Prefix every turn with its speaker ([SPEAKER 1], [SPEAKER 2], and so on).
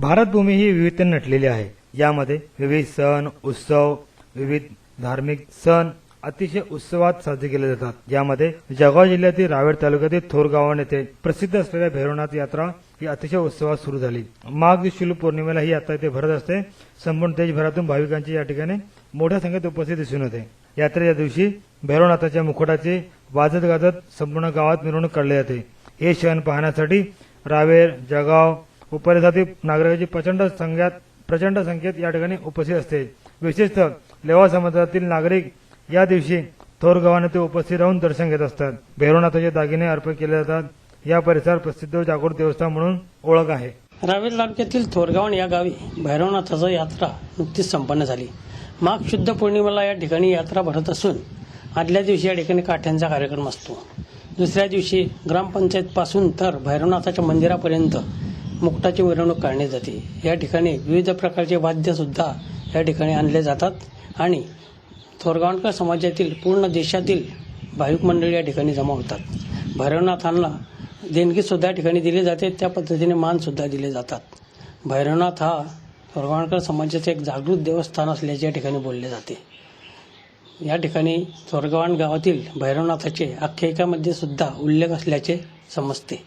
[SPEAKER 1] भारतभूमी ही विविधतेने नटलेली आहे. यामध्ये विविध सण उत्सव विविध धार्मिक सण अतिशय उत्सवात साजरे केले जातात. यामध्ये जळगाव जिल्ह्यातील रावेर तालुक्यातील थोरगावन येथे प्रसिद्ध असलेल्या भैरवनाथ यात्रा ही अतिशय उत्सवात सुरू झाली. माघ शुल्क पौर्णिमेला ही यात्रा इथे भरत असते. संपूर्ण देशभरातून भाविकांची या ठिकाणी मोठ्या संख्येत उपस्थित दिसून येते. यात्रेच्या दिवशी भैरवनाथाच्या मुखोटाचे वाजत गाजत संपूर्ण गावात मिरवणूक काढली जाते. हे क्षण पाहण्यासाठी रावेर जळगाव व नागरिकांची प्रचंड संख्यात प्रचंड संख्येत या ठिकाणी उपस्थित असते. विशेषतः लेवा समाजातील नागरिक या दिवशी थोर गावाने ते उपस्थित राहून दर्शन घेत असतात. भैरवनाथाचे दागिने अर्पण केले जातात. या परिसर प्रसिद्ध जागृत देवस्थान म्हणून ओळख आहे.
[SPEAKER 2] रावेर तालुक्यातील थोरगावण या गावी भैरवनाथाचा यात्रा नुकतीच संपन्न झाली. माघ शुद्ध पौर्णिमेला या ठिकाणी यात्रा भरत असून आदल्या दिवशी या ठिकाणी काठ्यांचा कार्यक्रम असतो. दुसऱ्या दिवशी ग्रामपंचायतपासून तर भैरवनाथाच्या मंदिरापर्यंत मुक्ताची मिरवणूक काढली जाते. या ठिकाणी विविध प्रकारचे वाद्य सुद्धा या ठिकाणी आणले जातात. आणि थोरगावणकर समाजातील पूर्ण देशातील भाविक मंडळी या ठिकाणी जमा होतात. भैरवनाथांना देणगीसुद्धा या ठिकाणी दिली जाते. त्या पद्धतीने मानसुद्धा दिले जातात. भैरवनाथ हा थोरगावणकर समाजाचे एक जागृत देवस्थान असल्याचे या ठिकाणी बोलले जाते. या ठिकाणी थोरगावण गावातील भैरवनाथाचे आख्यायिकामध्ये सुद्धा उल्लेख असल्याचे समजते.